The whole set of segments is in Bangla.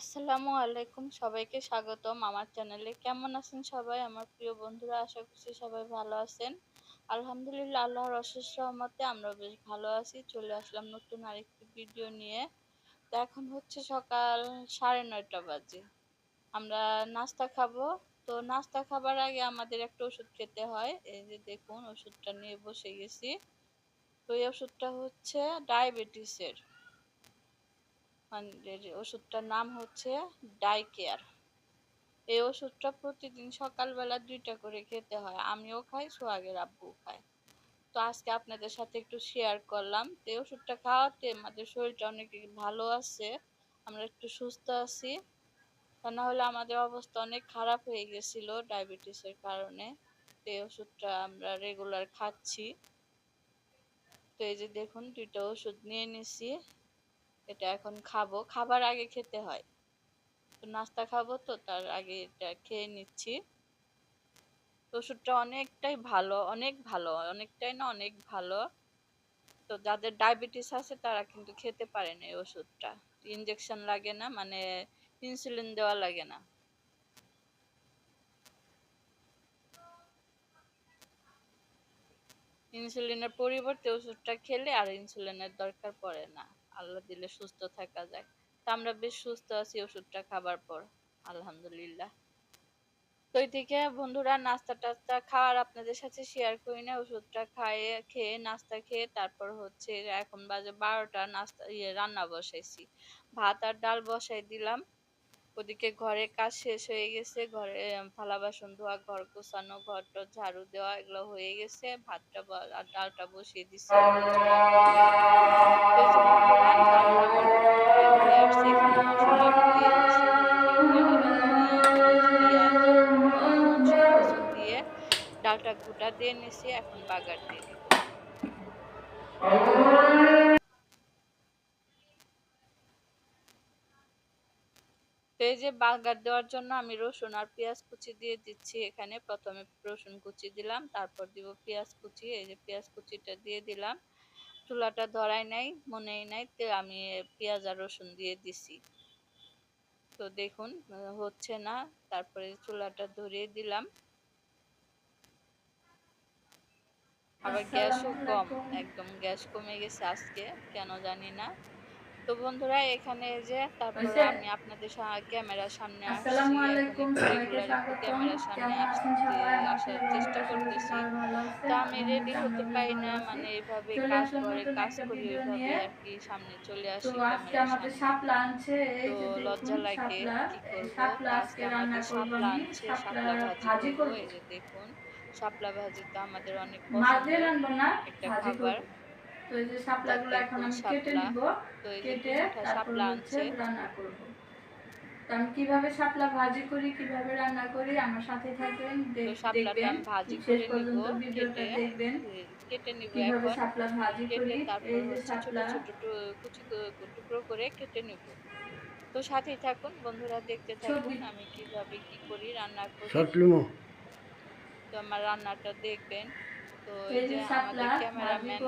আসসালামু আলাইকুম, সবাইকে স্বাগতম আমার চ্যানেলে। কেমন আছেন সবাই? আমার প্রিয় বন্ধুরা, আশা করছি সবাই ভালো আছেন। আলহামদুলিল্লাহ, আল্লাহর অশেষ রহমতে আমরা বেশ ভালো আছি। চলে আসলাম নতুন আরেকটি ভিডিও নিয়ে। তো এখন হচ্ছে সকাল সাড়ে নয়টা বাজে। আমরা নাস্তা খাব। তো নাস্তা খাবার আগে আমাদের একটা ওষুধ খেতে হয়। এই যে দেখুন, ওষুধটা নিয়ে বসে গেছি। তো এই ওষুধটা হচ্ছে ডায়াবেটিসের। ওষুধটার নাম হচ্ছে ডাই কেয়ার এই ওষুধটা প্রতিদিন সকালবেলা দুইটা করে খেতে হয়। আমিও খাই, সোহাগের আব্বু খায়। তো আজকে আপনাদের সাথে একটু শেয়ার করলাম। এই ওষুধটা খাওয়াতে আমাদের শরীরটা অনেক ভালো আছে। আমরা একটু সুস্থ আছি। তা না হলে আমাদের অবস্থা অনেক খারাপ হয়ে গেছিল ডায়াবেটিসের কারণে। তো এই ওষুধটা আমরা রেগুলার খাচ্ছি। তো এই যে দেখুন, দুইটা ওষুধ নিয়ে নিছি। এটা এখন খাব। খাবার আগে খেতে হয়। তো নাস্তা খাব তো, তার আগে এটা খেয়ে নিচ্ছি। ওষুধটা অনেকটাই ভালো, অনেক ভালো, অনেকটাই না অনেক ভালো। তো যাদের ডায়াবেটিস আছে, তারা কিন্তু খেতে পারে না এই ওষুধটা। ইনজেকশন লাগে না মানে ইনসুলিন দেওয়া লাগে না। ইনসুলিনের পরিবর্তে ওষুধটা খেলে আর ইনসুলিনের দরকার পড়ে না। আল্লাহ দিলে সুস্থ থাকা যায়। তা আমরা বেশ সুস্থ আছি ওষুধটা খাবার পর, আলহামদুলিল্লাহ। তো থেকে বন্ধুরা, নাস্তা টাস্তা খাওয়ার আপনাদের সাথে শেয়ার করি না, ওষুধটা খাইয়ে, খেয়ে, নাস্তা খেয়ে তারপর হচ্ছে এখন বাজে বারোটা, নাস্তা ইয়ে রান্না বসাইছি। ভাত আর ডাল বসাই দিলাম। ওদিকে ঘরে কাজ শেষ হয়ে গেছে, ঘরে থালা বাসন ধোয়া, ঘর গোছানো, ঘর টর ঝাড়ু দেওয়া, এগুলো হয়ে গেছে। ভাতটা ডালটা বসিয়ে দিছি। ডালটা ঘুটা দিয়ে নিছি, এখন বাগার দিয়ে দিব। তো এই যে বাগার দেওয়ার জন্য আমি রসুন আর পেঁয়াজ কুচি দিয়ে দিচ্ছি। এখানে প্রথমে রসুন কুচি দিলাম, তারপর দিব পেঁয়াজ কুচি। এই যে পেঁয়াজ কুচিটা দিয়ে দিলাম। চুলাটা ধরাই নাই, মনেই নাই, তো আমি পেঁয়াজ আর রসুন দিয়ে দিছি। তো দেখুন, হচ্ছে না, তারপরে চুলাটা ধরিয়ে দিলাম। আবার গ্যাসও কম, একদম গ্যাস কমে গেছে আজকে, কেন জানি না। তো বন্ধুরা এখানে যে তারপরে আমি আপনাদের ক্যামেরার সামনে ক্যামেরার সামনে আসার চেষ্টা করতেছি। তো আমি রেডি হতে পারি না মানে এইভাবে কাজ করে কাজ করি ওইভাবে আর কি সামনে চলে আসি তো লজ্জা লাগে কি করব? আজকে আমাদের শাপলা আনছে শাপলা ভাজি করব। এই যে দেখুন শাপলা ভাজি তো আমাদের অনেক একটা খাবার। তো এই যে শাপলাগুলো এখন আমি কেটে নিব কেটে তারপর হচ্ছে রান্না করব। তো আমি কীভাবে শাপলা ভাজি করি কীভাবে রান্না করি আমার সাথে থাকবেন দেখবেন। ভাজি শেষ পর্যন্ত ভিডিওটা দেখবেন। কেটে নিব কীভাবে শাপলা ভাজি করি এই যে শাপলা কুচি টুকরো করে কেটে নিব। তো সাথেই থাকুন বন্ধুরা দেখতে থাকুন আমি কীভাবে কি করি রান্না করি। তো আমার রান্নাটা দেখবেন। তো এই যে আমাদের ক্যামেরাম্যান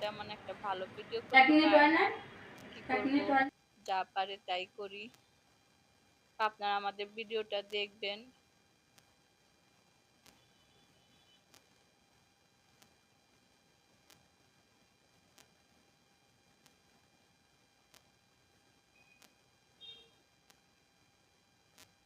তেমন একটা ভালো ভিডিও যা পারে তাই করি। আপনারা আমাদের ভিডিওটা দেখবেন।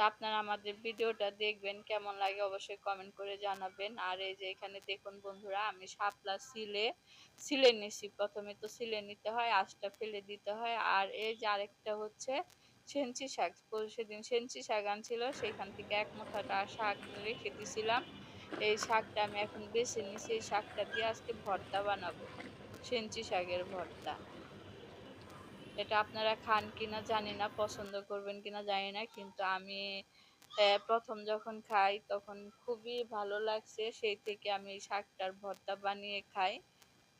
তো আপনারা আমাদের ভিডিওটা দেখবেন, কেমন লাগে অবশ্যই কমেন্ট করে জানাবেন। আর এই যে এখানে দেখুন বন্ধুরা, আমি শাপলা সিলে সিলে নিছি। প্রথমে তো সিলে নিতে হয় আঁশটা ফেলে দিতে হয়। আর এই যে আরেকটা হচ্ছে সেঞ্চি শাক। সেদিন সেঞ্চি শাক আনছিল সেখান থেকে এক মুঠাটা শাক রেখে দিছিলাম। এই শাকটা আমি এখন বেছে নিছি, এই শাকটা দিয়ে আজকে ভর্তা বানাবো সেঞ্চি শাকের ভর্তা। এটা আপনারা খান কিনা জানি না, পছন্দ করবেন কিনা জানি না, কিন্তু আমি প্রথম যখন খাই তখন খুবই ভালো লাগছে। সেই থেকে আমি শাকটার ভর্তা বানিয়ে খাই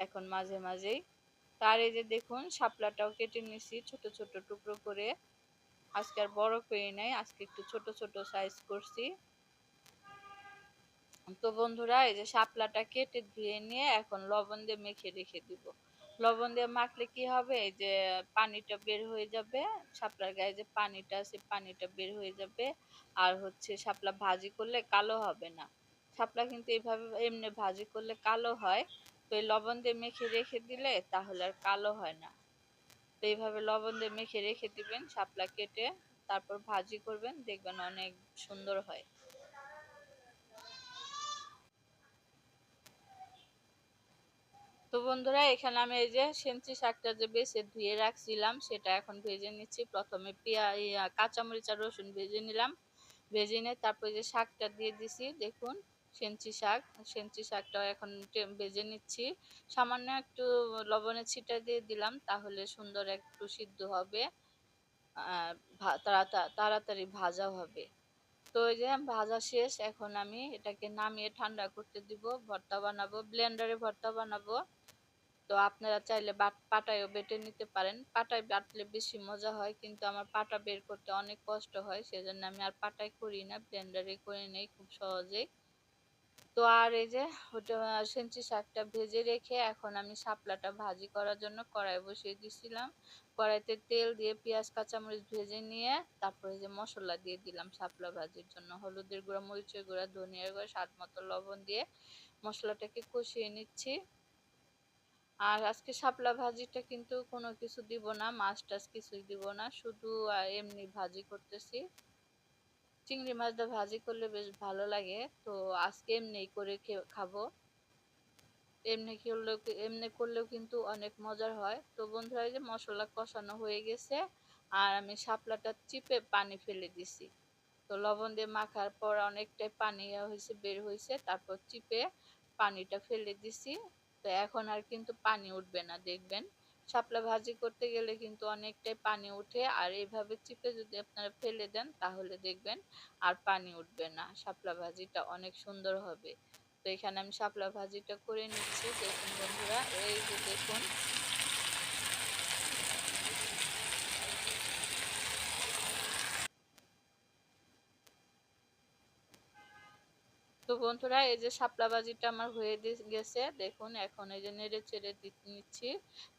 এখন মাঝে মাঝেই। তার এই যে দেখুন, শাপলাটাও কেটে নিছি ছোট ছোট টুকরো করে। আজকে আর বড় করে নাই, আজকে একটু ছোট ছোট সাইজ করছি। তো বন্ধুরা, এই যে শাপলাটা কেটে ধুয়ে নিয়ে এখন লবণ দিয়ে মেখে রেখে দিব। লবণ দিয়ে মাখলে কি হবে? এই যে পানিটা বের হয়ে যাবে, শাপলার গায়ে যে পানিটা আছে পানিটা বের হয়ে যাবে। আর হচ্ছে শাপলা ভাজি করলে কালো হবে না। শাপলা কিন্তু এইভাবে এমনি ভাজি করলে কালো হয়। তো এই লবণ দিয়ে মেখে রেখে দিলে তাহলে আর কালো হয় না। তো এইভাবে লবণ দিয়ে মেখে রেখে দিবেন, শাপলা কেটে তারপর ভাজি করবেন, দেখবেন অনেক সুন্দর হয়। তো বন্ধুরা, এখানে আমি এই যে সেঞ্চি শাকটা যে বেছে ধুয়ে রাখছিলাম, সেটা এখন ভেজে নিচ্ছি। প্রথমে পেঁয়া কাঁচামরিচ আর রসুন ভেজে নিলাম। ভেজে নিয়ে তারপরে যে শাকটা দিয়ে দিছি, দেখুন সেঞ্চি শাক। সেঞ্চি শাকটাও এখন ভেজে নিচ্ছি। সামান্য একটু লবণের ছিটা দিয়ে দিলাম, তাহলে সুন্দর একটু সিদ্ধ হবে তাড়াতাড়ি ভাজা হবে। তো এই যে ভাজা শেষ, এখন আমি এটাকে নামিয়ে ঠান্ডা করতে দিব। ভর্তা বানাবো, ব্লেন্ডারে ভর্তা বানাবো। তো আপনারা চাইলে পাটায়ও বেটে নিতে পারেন। পাটায় বাটলে বেশি মজা হয়, কিন্তু আমার পাটা বের করতে অনেক কষ্ট হয়, সেজন্য আমি আর পাটায় করি না, ব্লেন্ডারে করে নেই খুব সহজেই। তো আর এই যে, ওটা সেঞ্চি শাকটা ভেজে রেখে এখন আমি শাপলাটা ভাজি করার জন্য কড়াই বসিয়ে দিছিলাম। কড়াইতে তেল দিয়ে পেঁয়াজ, কাঁচামরিচ ভেজে নিয়ে তারপরে যে মশলা দিয়ে দিলাম শাপলা ভাজির জন্য, হলুদের গুঁড়া, মরিচের গুঁড়া, ধনিয়ার গুঁড়া, স্বাদ মতো লবণ দিয়ে মশলাটাকে কষিয়ে নিচ্ছি। আর আজকে শাপলা ভাজিটা কিন্তু কোনো কিছু দিব না, মাছ টাছ কিছুই দিব না, শুধু এমনি ভাজি করতেছি। চিংড়ি মাছটা ভাজি করলে বেশ ভালো লাগে, তো আজকে এমনি করে খাব। এমনি করলেও এমনি করলেও কিন্তু অনেক মজার হয়। তো বন্ধুরা যে মশলা কষানো হয়ে গেছে, আর আমি শাপলাটা চিপে পানি ফেলে দিছি। তো লবণ দিয়ে মাখার পর অনেকটাই পানি হয়েছে, বের হয়েছে, তারপর চিপে পানিটা ফেলে দিছি। তো এখন আর কিন্তু পানি উঠবে না, দেখবেন। শাপলা ভাজি করতে গেলে কিন্তু অনেকটাই পানি উঠে, আর এইভাবে চিপে যদি আপনারা ফেলে দেন, তাহলে দেখবেন আর পানি উঠবে না। শাপলা ভাজিটা অনেক সুন্দর হবে। তো এখানে আমি শাপলা ভাজিটা করে নিচ্ছি। দেখুন বন্ধুরা, এই যে দেখুন তো বন্ধুরা, এই যে শাপলা ভাজিটা আমার হয়ে গেছে। দেখুন, এখন এই যে নেড়ে চেড়ে নিচ্ছি।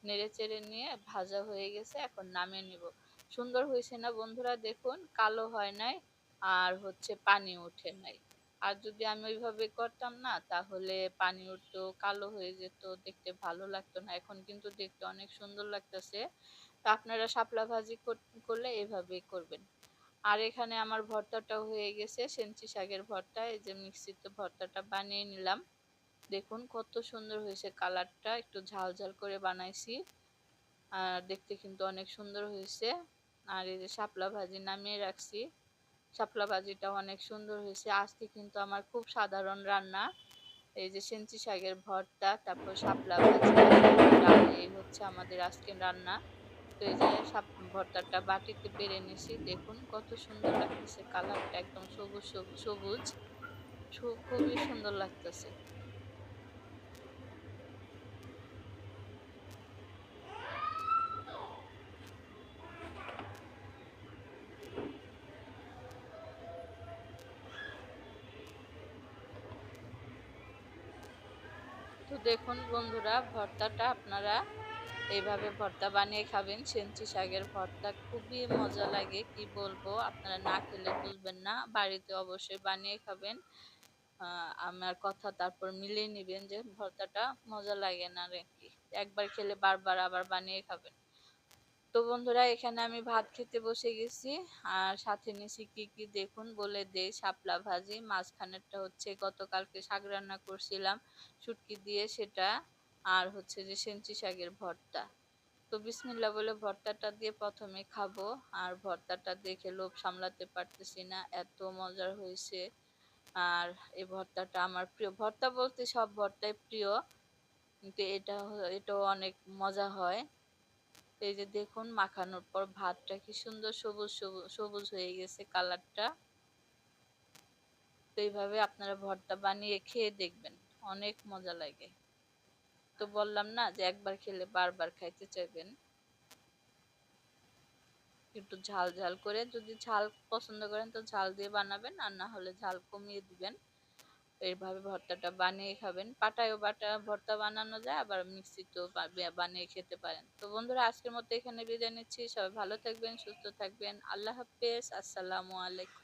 নেড়ে চেড়ে নিয়ে ভাজা হয়ে গেছে, এখন নামিয়ে নিব। সুন্দর হয়েছে না বন্ধুরা? দেখুন, কালো হয় নাই আর হচ্ছে পানি ওঠে নাই। আর যদি আমি ওইভাবে করতাম না, তাহলে পানি উঠতো, কালো হয়ে যেত, দেখতে ভালো লাগতো না। এখন কিন্তু দেখতে অনেক সুন্দর লাগতেছে। তা আপনারা শাপলা ভাজি করলে এভাবেই করবেন। আর এখানে আমার ভর্তাটা হয়ে গেছে সেঞ্চি শাকের ভর্তা, এই যে মিক্সিতে ভর্তাটা বানিয়ে নিলাম। দেখুন কত সুন্দর হয়েছে কালারটা, একটু ঝাল ঝাল করে বানাইছি। আর দেখতে কিন্তু অনেক সুন্দর হয়েছে। আর এই যে শাপলা ভাজি নামিয়ে রাখছি। শাপলা ভাজিটা অনেক সুন্দর হয়েছে। আজকে কিন্তু আমার খুব সাধারণ রান্না। এই যে সেঞ্চি শাকের ভর্তা, তারপর শাপলা ভাজি এই হচ্ছে আমাদের আজকের রান্না। তো এই সাপ ভর্তাটা বাটিতে বেড়ে নিছি দেখুন কত সুন্দর লাগতেছে কালারটা, একদম সবুজ সবুজ খুবই সুন্দর লাগতেছে। তো দেখুন বন্ধুরা, ভর্তাটা আপনারা এইভাবে ভর্তা বানিয়ে খাবেন। সেঞ্চি শাকের ভর্তা খুবই মজা লাগে, কি বলব? আপনারা না খেলে বুঝবেন না। বাড়িতে অবশ্যই বানিয়ে খাবেন। আমার কথা তারপর মিলিয়ে নেবেন যে ভর্তাটা মজা লাগে না কি। একবার খেলে বারবার আবার বানিয়ে খাবেন। তো বন্ধুরা, এখানে আমি ভাত খেতে বসে গেছি। আর সাথে নিছি কি কি দেখুন বলে দেই। শাপলা ভাজি, মাঝখানেরটা হচ্ছে গতকালকে শাক রান্না করছিলাম। শুটকি দিয়ে সেটা আর হচ্ছে যে সেঞ্চি শাকের ভর্তা। তো বিসমিল্লা বলে ভর্তাটা দিয়ে প্রথমে খাব, আর ভর্তাটা দেখে লোভ সামলাতে পারতেছি না, এত মজার হয়েছে। আর এই ভর্তাটা আমার প্রিয়। ভর্তা বলতে সব ভর্তাই প্রিয়, কিন্তু এটা এটাও অনেক মজা হয়। এই যে দেখুন মাখানোর পর ভাতটা কি সুন্দর সবুজ সবুজ হয়ে গেছে কালারটা। তো এইভাবে আপনারা ভর্তা বানিয়ে খেয়ে দেখবেন, অনেক মজা লাগে। তো বললাম না যে একবার খেলে বারবার খাইতে চাইবেন। একটু ঝাল ঝাল করে যদি ঝাল পছন্দ করেন তো ঝাল দিয়ে বানাবেন, আর না হলে ঝাল কমিয়ে দিবেন। এইভাবে ভর্তাটা বানিয়ে খাবেন। পাটায়ও বাটা ভর্তা বানানো যায়, আবার মিক্সিতেও বানিয়ে খেতে পারেন। তো বন্ধুরা, আজকের মতো এখানে বিদায় নিচ্ছি। সবাই ভালো থাকবেন, সুস্থ থাকবেন। আল্লাহ হাফেজ। আসসালামু আলাইকুম।